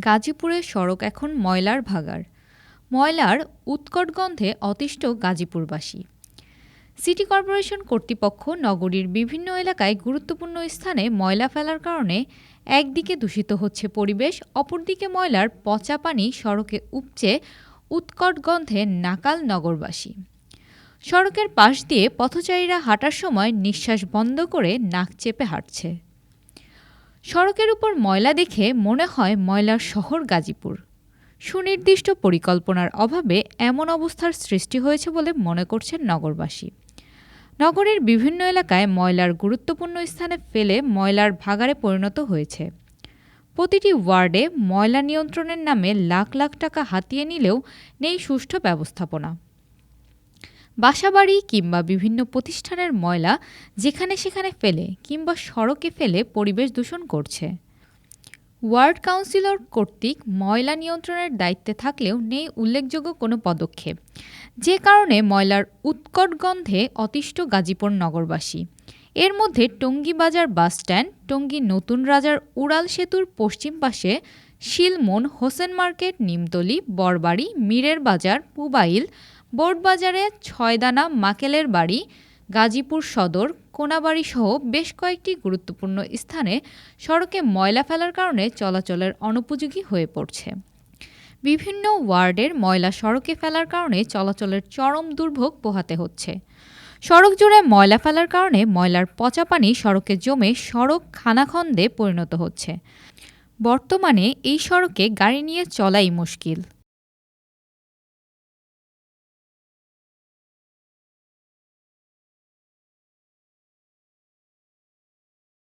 গাজীপুরের সড়ক এখন ময়লার ভাগার ময়লার উৎকট গন্ধে অতিষ্ঠ গাজীপুরবাসী। সিটি কর্পোরেশন কর্তৃপক্ষ নগরীর বিভিন্ন এলাকায় গুরুত্বপূর্ণ স্থানে ময়লা ফেলার কারণে একদিকে দূষিত হচ্ছে পরিবেশ, অপরদিকে ময়লার পচা পানি সড়কে উপচে উৎকট গন্ধে নাকাল নগরবাসী। সড়কের পাশ দিয়ে পথচারীরা হাঁটার সময় নিঃশ্বাস বন্ধ করে নাক চেপে হাঁটছে। সড়কের উপর ময়লা দেখে মনে হয় ময়লার শহর গাজীপুর। সুনির্দিষ্ট পরিকল্পনার অভাবে এমন অবস্থার সৃষ্টি হয়েছে বলে মনে করছেন নগরবাসী। নগরের বিভিন্ন এলাকায় ময়লার গুরুত্বপূর্ণ স্থানে ফেলে ময়লার ভাগারে পরিণত হয়েছে। প্রতিটি ওয়ার্ডে ময়লা নিয়ন্ত্রণের নামে লাখ লাখ টাকা হাতিয়ে নিলেও নেই সুষ্ঠু ব্যবস্থাপনা। বাসাবাড়ি কিংবা বিভিন্ন প্রতিষ্ঠানের ময়লা যেখানে সেখানে ফেলে কিংবা সড়কে ফেলে পরিবেশ দূষণ করছে। ওয়ার্ড কাউন্সিলর কর্তৃক ময়লা নিয়ন্ত্রণের দায়িত্বে থাকলেও নেই উল্লেখযোগ্য কোনো পদক্ষেপ। যে কারণে ময়লার উৎকট গন্ধে অতিষ্ঠ গাজীপুর নগরবাসী। এর মধ্যে টঙ্গী বাজার বাসস্ট্যান্ড, টঙ্গী নতুন রাজার উড়াল সেতুর পশ্চিম পাশে শিলমন হোসেন মার্কেট, নিমতলি, বরবাড়ি, মীরের বাজার, পুবাইল বোর্ডবাজারে ছয়দানা মাকেলের বাড়ি, গাজীপুর সদর, কোনাবাড়িসহ বেশ কয়েকটি গুরুত্বপূর্ণ স্থানে সড়কে ময়লা ফেলার কারণে চলাচলের অনুপযোগী হয়ে পড়ছে। বিভিন্ন ওয়ার্ডের ময়লা সড়কে ফেলার কারণে চলাচলের চরম দুর্ভোগ পোহাতে হচ্ছে। সড়ক জুড়ে ময়লা ফেলার কারণে ময়লার পচা পানি সড়কে জমে সড়ক খানাখন্দে পরিণত হচ্ছে। বর্তমানে এই সড়কে গাড়ি নিয়ে চলাই মুশকিল।